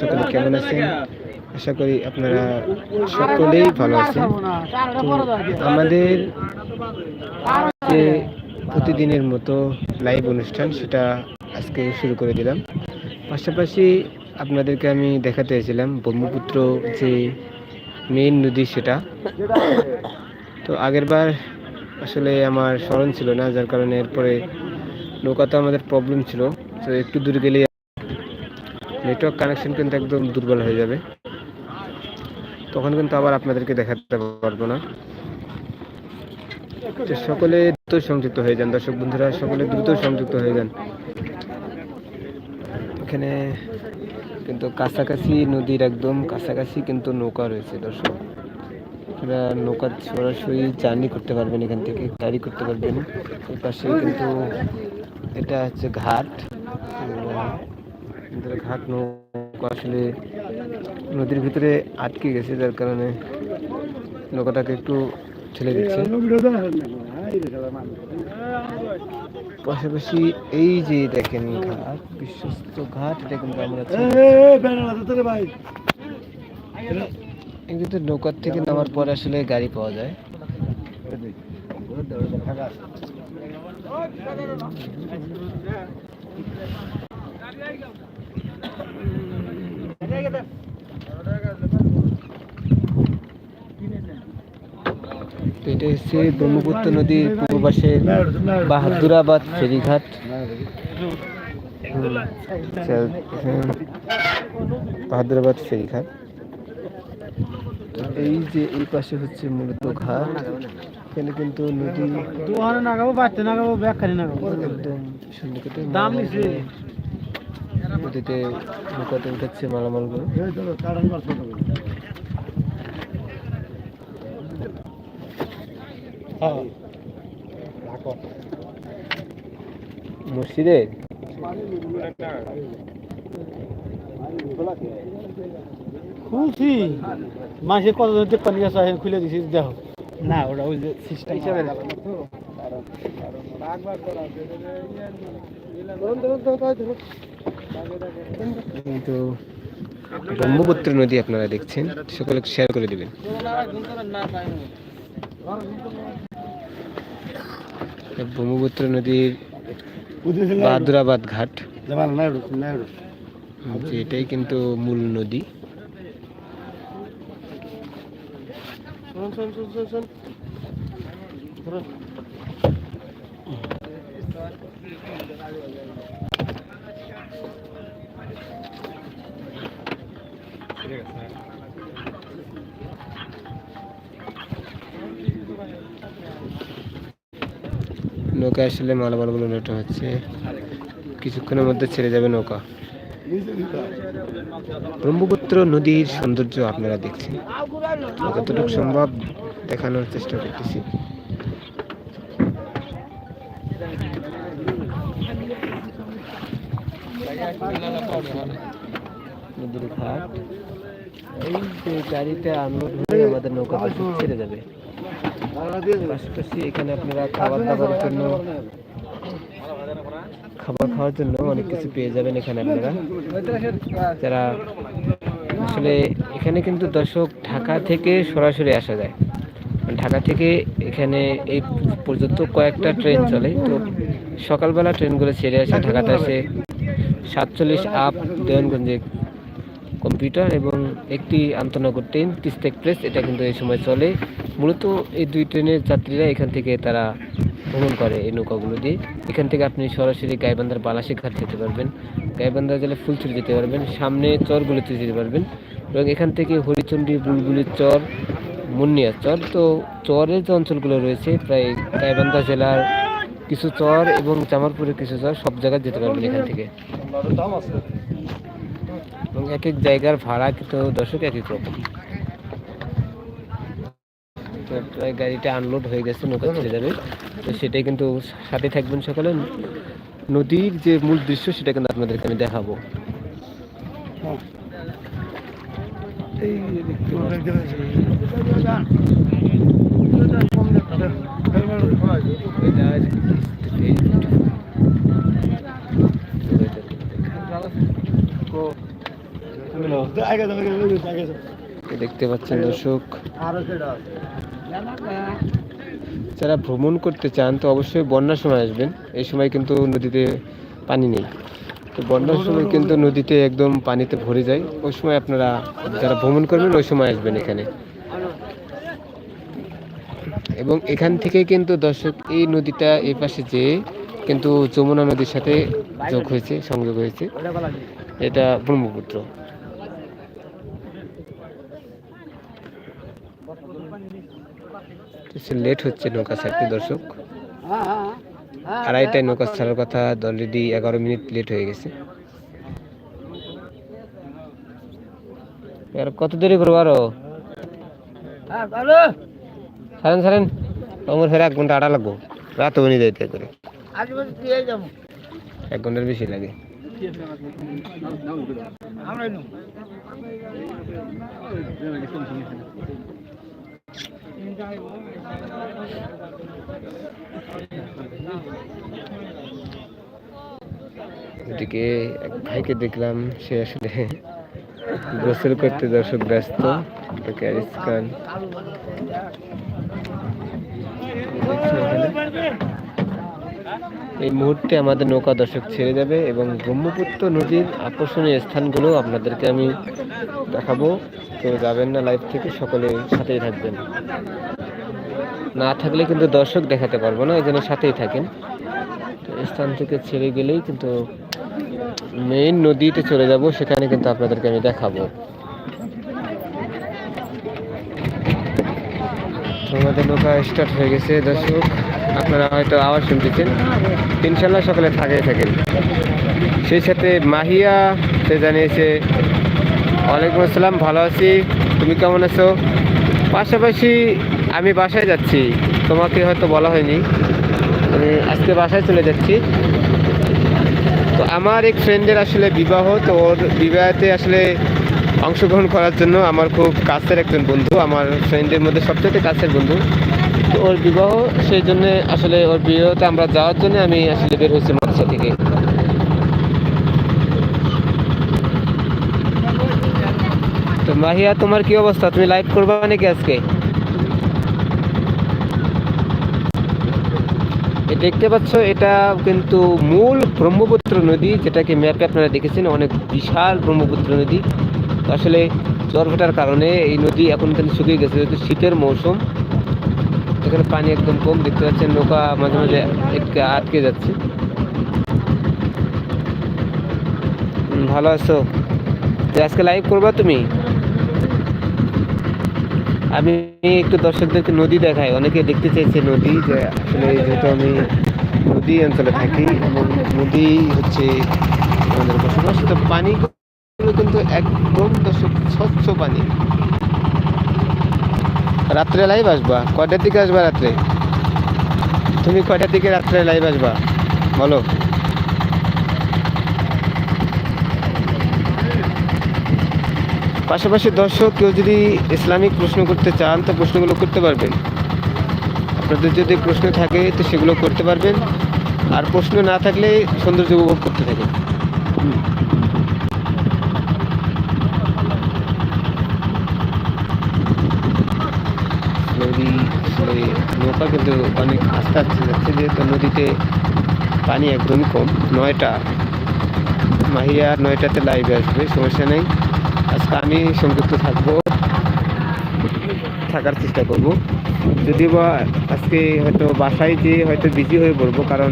সকলে কেমন আছেন? আশা করি আপনারা সকলেই ভালো আছেন। তো আমাদের যে প্রতিদিনের মতো লাইভ অনুষ্ঠান, সেটা আজকে শুরু করে দিলাম। পাশাপাশি আপনাদেরকে আমি দেখাতে চাইছিলাম ব্রহ্মপুত্র যে মেইন নদী সেটা। তো আগেরবার আসলে আমার স্মরণ ছিল না, যার কারণে এরপরে নৌকাতে আমাদের প্রবলেম ছিল। তো একটু দূর গেলে নেটওয়ার্ক কানেকশন কিন্তু একদম দুর্বল হয়ে যাবে। তখন কিন্তু আবার আপনাদেরকে দেখাতে পারব না। সকলে দ্রুত সংযুক্ত হয়ে যান, দর্শক বন্ধুরা, সকলে দ্রুত সংযুক্ত হয়ে যান। এখানে কিন্তু কাছাকাছি নদীর একদম কাছাকাছি কিন্তু নৌকা রয়েছে, দর্শক। আপনারা নৌকা সরাসরি জার্নি করতে পারবেন এখান থেকে, গাড়ি করতে পারবেন। ওই পাশে কিন্তু এটা হচ্ছে ঘাট। ঘাট নৌকা আসলে নদীর ভিতরে আটকে গেছে, যার কারণে নৌকাটাকে একটু ঠেলে দিচ্ছে। পাশাপাশি এই যে দেখেন ঘাট, বিশ্বস্ত ঘাট, এটা কিন্তু নৌকার থেকে নামার পরে আসলে গাড়ি পাওয়া যায়। এটা হচ্ছে ব্রহ্মপুত্র নদীর পূর্ব পাশে বাহাদুরাবাদ ফেরিঘাট। বাহাদুরাবাদ ফেরিঘাট। এই যে এই পাশে হচ্ছে মূলত ঘাট। এখানে কিন্তু নদী দোহানে নাগাবো বাড়তে নাগাবো ব্যাগখানি নাগাবো। একদম সন্নিকটে দাম নিছে। নদীতে নৌকাতে উঠাচ্ছে মালামালগুলো। মসজিদে? খুলছি। মাসে কতজন পানি আছে আমি খুলে দিছি দেখো। না ওটা ওই যে সিস্টেম হিসাবে কিন্তু ব্রহ্মপুত্র নদী আপনারা দেখছেন, সকলে শেয়ার করে দেবেন। ব্রহ্মপুত্র নদীর বাদুরাবাদ ঘাট। এটাই কিন্তু মূল নদী। নৌকা আসলে মাল মালামালগুলো লোটা হচ্ছে। কিছুক্ষণের মধ্যে ছেড়ে যাবে নৌকা। ব্রহ্মপুত্র নদীর সৌন্দর্য আপনারা দেখছেন। যতটুকু সম্ভব দেখানোর চেষ্টা করতেছি। নদীর ঘাট। এই গাড়িতে আনলোড হয়ে আমাদের নৌকা ছেড়ে যাবে। পাশাপাশি এখানে আপনারা খাবার দাবারের জন্য, খাবার খাওয়ার জন্য অনেক কিছু পেয়ে যাবেন এখানে আপনারা। যারা আসলে এখানে কিন্তু দর্শক ঢাকা থেকে সরাসরি আসা যায়। ঢাকা থেকে এখানে এই পর্যন্ত কয়েকটা ট্রেন চলে। তো সকালবেলা ট্রেনগুলো ছেড়ে আসে ঢাকাতে আসে। সাতচল্লিশ আপ দেওয়ানগঞ্জে কম্পিউটার এবং একটি আন্তনগর ট্রেন, তিস্তা এক্সপ্রেস, এটা কিন্তু এই সময় চলে। মূলত এই দুই ট্রেনের যাত্রীরা এখান থেকে তারা ভ্রমণ করে এই নৌকাগুলো দিয়ে। এখান থেকে আপনি সরাসরি গাইবান্ধার বালাসী ঘাট যেতে পারবেন। গাইবান্ধা জেলে ফুলছড়ি যেতে পারবেন, সামনে চরগুলিতে যেতে পারবেন এবং এখান থেকে হরিচণ্ডী বুলবুলির চর, মুন্নিয়া চর। তো চরের যে অঞ্চলগুলো রয়েছে, প্রায় গাইবান্ধা জেলার কিছু চর এবং জামালপুরের কিছু চর, সব জায়গায় যেতে পারবেন এখান থেকে। এবং এক এক জায়গার ভাড়া কিন্তু দর্শক এক এক রকম গাড়িটা আনলোড হয়ে গেছে নৌকা চলে যাবে। তো সেটাই কিন্তু সাথে থাকবেন সকালে। নদীর যে মূল দৃশ্য সেটা কিন্তু আপনাদেরকে আমি দেখাবো। যে দেখতে পাচ্ছেন দর্শক। যারা ভ্রমণ করতে চান তো অবশ্যই বন্যার সময় আসবেন। এই সময় কিন্তু নদীতে পানি নেই। তো বন্যার সময় কিন্তু নদীতে একদম পানিতে ভরে যায়। ওই সময় আপনারা যারা ভ্রমণ করবেন ওই সময় আসবেন এখানে। এবং এখান থেকে কিন্তু দর্শক এই নদীটা এই পাশে যে কিন্তু যমুনা নদীর সাথে যোগ হয়েছে সংযোগ হয়েছে। এটা ব্রহ্মপুত্র। লেট হচ্ছে নৌকা ছাড়তে দর্শক। আড়াইটায় নৌকা ছাড়ার কথা অলরেডি এগারো মিনিট লেট হয়ে গেছে। আর কত দেরি করব আরও? ছাড়েন ছাড়েন। আমার ফের এক ঘণ্টা আড়া লাগবো। রাত বনি যাইতে করে। এক ঘণ্টার বেশি লাগে। এদিকে এক ভাইকে দেখলাম সে আসলে গোসল করতে দর্শক ব্যস্ত ওকে আরিস্কান এই মুহূর্তে আমাদের নৌকা দর্শক ছেড়ে যাবে এবং ব্রহ্মপুত্র নদীর আকর্ষণীয় স্থানগুলো আপনাদেরকে আমি দেখাবো। কেউ যাবেন না লাইভ থেকে, সকলে সাথেই থাকবেন। না থাকলে কিন্তু দর্শক দেখাতে পারব না জন্য সাথেই থাকেন। তো স্থান থেকে ছেড়ে গেলেই কিন্তু মেইন নদীতে চলে যাব, সেখানে কিন্তু আপনাদেরকে আমি দেখাবো। আমাদের নৌকা স্টার্ট হয়ে গেছে, দর্শক। আপনারা হয়তো আওয়াজ শুনতেছেন। ইনশাল্লাহ সকালে থাকে থাকেন। সেই সাথে মাহিয়া, সে জানিয়েছে, ওয়ালাইকুম আসসালাম, ভালো আছি। তুমি কেমন আছো? পাশাপাশি আমি বাসায় যাচ্ছি। তোমাকে হয়তো বলা হয়নি। আমি আজকে বাসায় চলে যাচ্ছি। তো আমার এক ফ্রেন্ডের আসলে বিবাহ, তো ওর বিবাহতে আসলে অংশগ্রহণ করার জন্য আমার খুব কাছের একজন বন্ধু। আমার ফ্রেন্ডের মধ্যে সবচেয়ে কাছের বন্ধু। ওর বিবাহ সেই জন্য আসলে ওর বিবাহতে আমরা যাওয়ার জন্য আমি আসলে বের হয়েছি মাদ্রাসা থেকে। তো মাহিয়া, তোমার কি অবস্থা? তুমি লাইভ করবা নাকি আজকে? দেখতে পাচ্ছ, এটা কিন্তু মূল ব্রহ্মপুত্র নদী, যেটাকে ম্যাপে আপনারা দেখেছেন, অনেক বিশাল ব্রহ্মপুত্র নদী। আসলে ভাটার কারণে এই নদী এখন কিন্তু শুকিয়ে গেছে, যেহেতু শীতের মৌসুম। এখানে পানি একদম কম, দেখতে পাচ্ছেন নৌকা মাঝে মাঝে একটু আটকে যাচ্ছে। ভালো আছো? আজকে লাইভ করবা তুমি? আমি একটু দর্শকদেরকে নদী দেখাই। অনেকে দেখতে চাইছে নদী যে আসলে যেহেতু আমি নদী অঞ্চলে থাকি এবং নদী হচ্ছে আমাদের বসবাস। তো পানিগুলো কিন্তু একদম দর্শক স্বচ্ছ পানি। রাত্রে লাইভ আসবা? কয়টার দিকে আসবা রাত্রে? তুমি কয়টার দিকে রাত্রে লাইভ আসবা? বলো। পাশাপাশি দর্শক, কেউ যদি ইসলামিক প্রশ্ন করতে চান, তো প্রশ্নগুলো করতে পারবেন। আপনাদের যদি প্রশ্ন থাকে, তো সেগুলো করতে পারবেন। আর প্রশ্ন না থাকলে সৌন্দর্য উপভোগ করতে থাকেন নদী আসলে নৌকা কিন্তু অনেক আস্তে আস্তে যাচ্ছে, যেহেতু নদীতে পানি একদমই কম। নয়টা, মাহিয়া নয়টাতে লাইভে আসবে, সমস্যা নেই। আজকে আমি সংযুক্ত থাকব, থাকার চেষ্টা করব। যদিও বা আজকে হয়তো বাসায় যেয়ে হয়তো বিজি হয়ে পড়ব, কারণ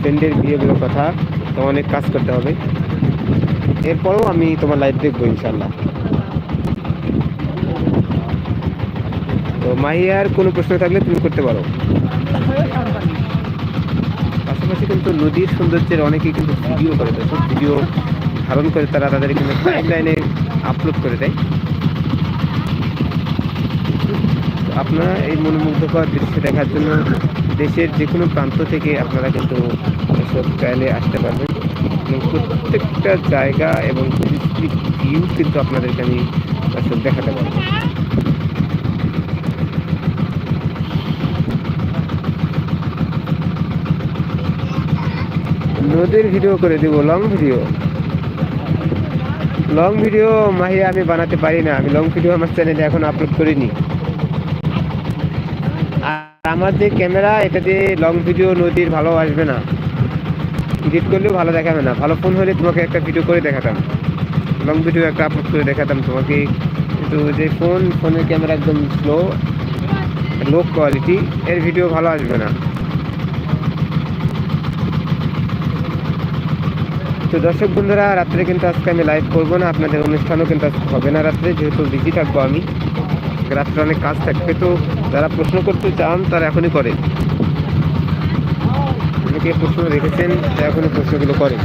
ফ্রেন্ডের বিয়ে বলে কথা, তো অনেক কাজ করতে হবে। এরপরেও আমি তোমার লাইভ দেখব ইনশাল্লাহ মাহিয়ার কোনো প্রশ্ন থাকলে তুমি করতে পারো। পাশাপাশি কিন্তু নদীর সৌন্দর্যের অনেকেই কিন্তু ভিডিও করে দেয় ভিডিও ধারণ করে, তারা তাদের কিন্তু টাইম লাইনে আপলোড করে দেয় আপনারা এই মনোমুগ্ধকর দৃশ্য দেখার জন্য দেশের যে কোনো প্রান্ত থেকে আপনারা কিন্তু এসব ট্রায়ালে আসতে পারবেন। এবং প্রত্যেকটা জায়গা এবং ভিউ কিন্তু আপনাদেরকে আমি দেখাতে পারব। নদীর ভিডিও করে দিব লং ভিডিও লং ভিডিও মাহিয়া আমি বানাতে পারি না। আমি লং ভিডিও আমার চ্যানেলে এখন আপলোড করিনি। আর আমার যে ক্যামেরা এটা দিয়ে লং ভিডিও নদীর ভালো আসবে না। এডিট করলেও ভালো দেখাবে না। ভালো ফোন হলে তোমাকে একটা ভিডিও করে দেখাতাম। লং ভিডিও একটা আপলোড করে দেখাতাম তোমাকে। কিন্তু যে ফোন ফোনের ক্যামেরা একদম স্লো লো কোয়ালিটি এর ভিডিও ভালো আসবে না। তো দর্শক বন্ধুরা, রাত্রে কিন্তু আজকে আমি লাইভ করব না, আপনাদের অনুষ্ঠানও কিন্তু আজকে হবে না রাত্রে, যেহেতু বিজি থাকব আমি। রাত্রে অনেক কাজ থাকবে, তো যারা প্রশ্ন করতে চান, তারা এখনই করে। অনেকে প্রশ্ন রেখেছেন তারা এখনই প্রশ্নগুলো করে।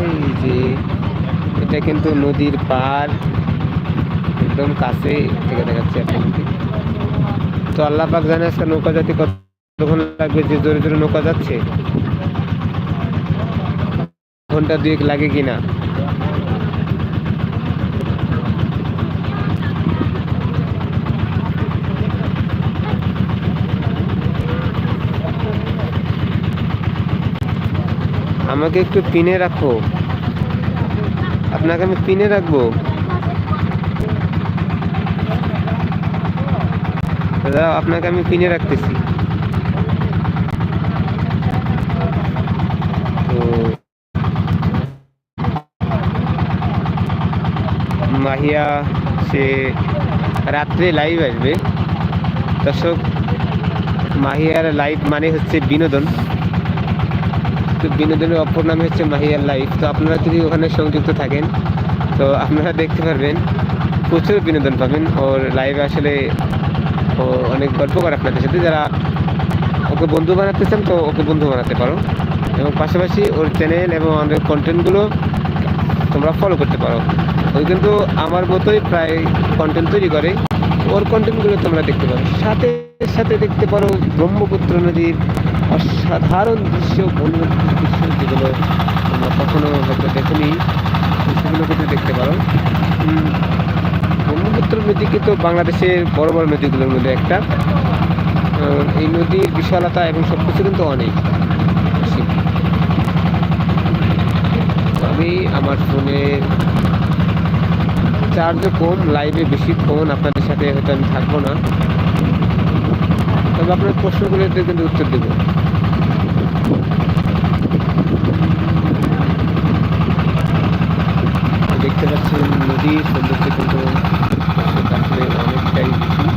এই যে, এটা কিন্তু নদীর পার একদম কাছে থেকে দেখাচ্ছে আপনাদেরকে। তো আল্লাহ পাক জানে আজকে নৌকা জাতি কতক্ষণ লাগবে, যে জোরে জোরে নৌকা যাচ্ছে? ঘণ্টা দুয়েক লাগে কিনা? আমাকে একটু পিনে রাখো। আপনাকে আমি পিনে রাখব? দাদা, আপনাকে আমি কিনে রাখতেছি। মাহিয়া, সে রাত্রে লাইভ আসবে। দর্শক, মাহিয়ার লাইভ মানে হচ্ছে বিনোদন। তো বিনোদনের অপর নামে হচ্ছে মাহিয়ার লাইভ তো আপনারা যদি ওখানে সংযুক্ত থাকেন, তো আপনারা দেখতে পারবেন, প্রচুর বিনোদন পাবেন। ওর লাইভে আসলে ও অনেক গল্প করে আপনাদের সাথে, যারা ওকে বন্ধু বানাতে চান তো ওকে বন্ধু বানাতে পারো। এবং পাশাপাশি ওর চ্যানেল এবং অনেক কন্টেন্টগুলো তোমরা ফলো করতে পারো। ওই কিন্তু আমার মতোই প্রায় কন্টেন্ট তৈরি করে। ওর কন্টেন্টগুলো তোমরা দেখতে পারো। সাথে সাথে দেখতে পারো ব্রহ্মপুত্র নদীর অসাধারণ দৃশ্য দৃশ্য যেগুলো তোমরা কখনো হয়তো দেখনি, সেগুলো কিন্তু দেখতে পারো। ব্রহ্মপুত্র নদী কিন্তু বাংলাদেশের বড় বড় নদীগুলোর মধ্যে একটা। এই নদীর বিশালতা এবং সব কিছু কিন্তু অনেক। আমি আমার ফোনে চার্জও কম, লাইভে বেশিক্ষণ আপনাদের সাথে হয়তো আমি থাকব না। তবে আপনার প্রশ্নগুলোতে কিন্তু উত্তর দেবো। দেখতে পাচ্ছেন নদীর সৌন্দর্য কিন্তু okay.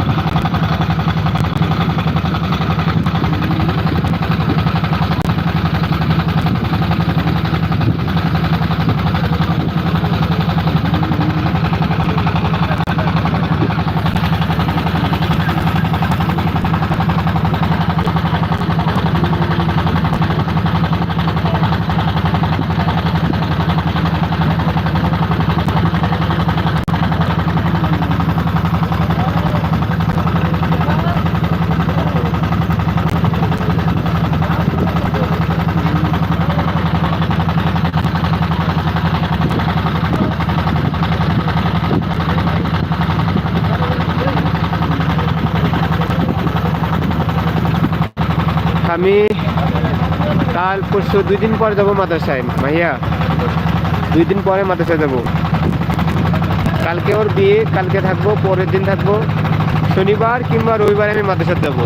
আমি কাল পরশু দুই দিন পরে যাব মাদ্রাসায়, মাহিয়া। দুই দিন পরে মাদ্রাসায় যাব। কালকে ওর বিয়ে, কালকে থাকব, পরের দিন থাকব। শনিবার কিংবা রবিবার আমি মাদ্রাসায় যাব।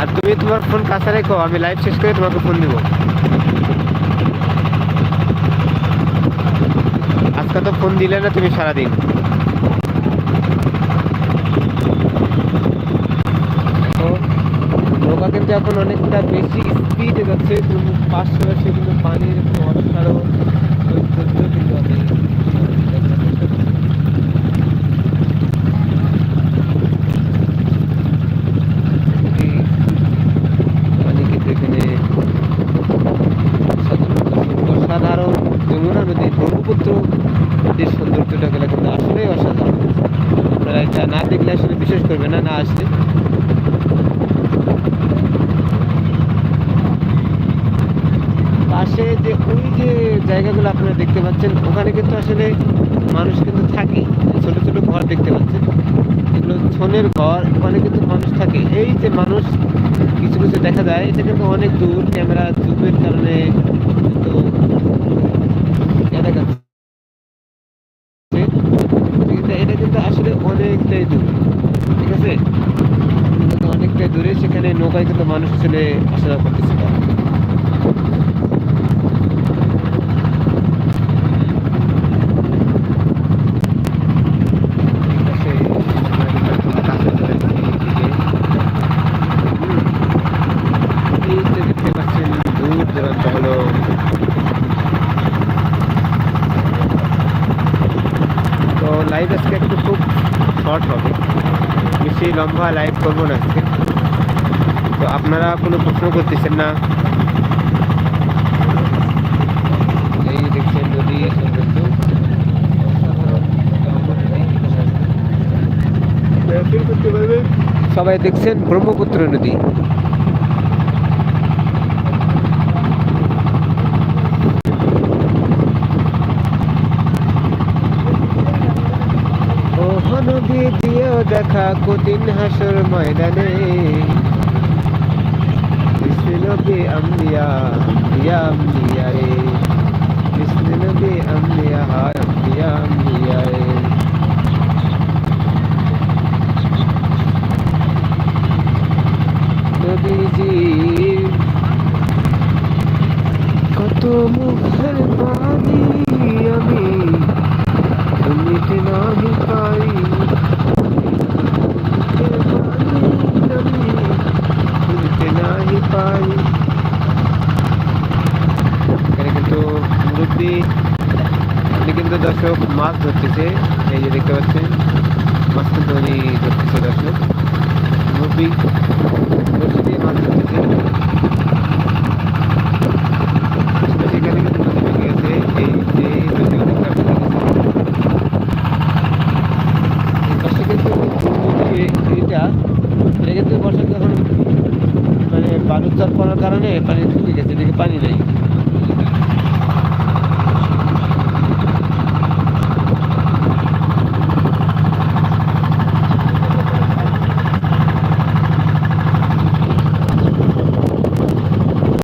আর তুমি তোমার ফোন কাছে রেখো, আমি লাইভ শেষ করে তোমাকে ফোন দিব। আজকে তো ফোন দিলে না তুমি সারাদিন তো নৌকা কিন্তু এখন অনেকটা বেশি স্পিডে যাচ্ছে কিন্তু পাশে পাশে কিন্তু পানির অসাধারণ কিন্তু আমি এই পানি কিন্তু এখানে অসাধারণ যমুনা নদী ব্রহ্মপুত্র নদীর সৌন্দর্যটা গেলে কিন্তু আসলেই অসাধারণ আপনারা এটা না দেখলে আসলে বিশ্বাস করবে না না আসলে পাশে যে ওই যে জায়গাগুলো আপনারা দেখতে পাচ্ছেন, ওখানে কিন্তু আসলে মানুষ কিন্তু থাকে ছোট ছোট ঘর দেখতে পাচ্ছেন। এগুলো ছনের ঘর, ওখানে কিন্তু মানুষ থাকে। এই যে মানুষ কিছু কিছু দেখা যায়, এটা কিন্তু অনেক দূর, ক্যামেরা জুমের কারণে তো দেখা যাচ্ছে কিন্তু এটা কিন্তু আসলে অনেকটাই দূর ঠিক আছে কিন্তু অনেকটাই দূরে সেখানে নৌকায় কিন্তু মানুষ আসলে আসা যাওয়া করতেছে না। পাশে আমরা কিন্তু একটু কাছে চলে এসেছি এদিকে। হুম। এই যে দেখতে পাচ্ছেন দূর দূরান্ত হলো তো লাইভ আজকে একটু খুব শর্ট হবে বেশি লম্বা লাইভ করব না। তো আপনারা কোনো প্রশ্ন করতেছেন না? দেখছেন সবাই দেখছেন ব্রহ্মপুত্র নদী। নদী দেখা কঠিন হাসর ময়দানে কৃষ্ণ নবী আম্বিয়া আম্বিয়া আম্বিয়া রে কৃষ্ণ নবী আম্বিয়া হায় আম্বিয়া আম্বিয়া রে বড়শি দিয়ে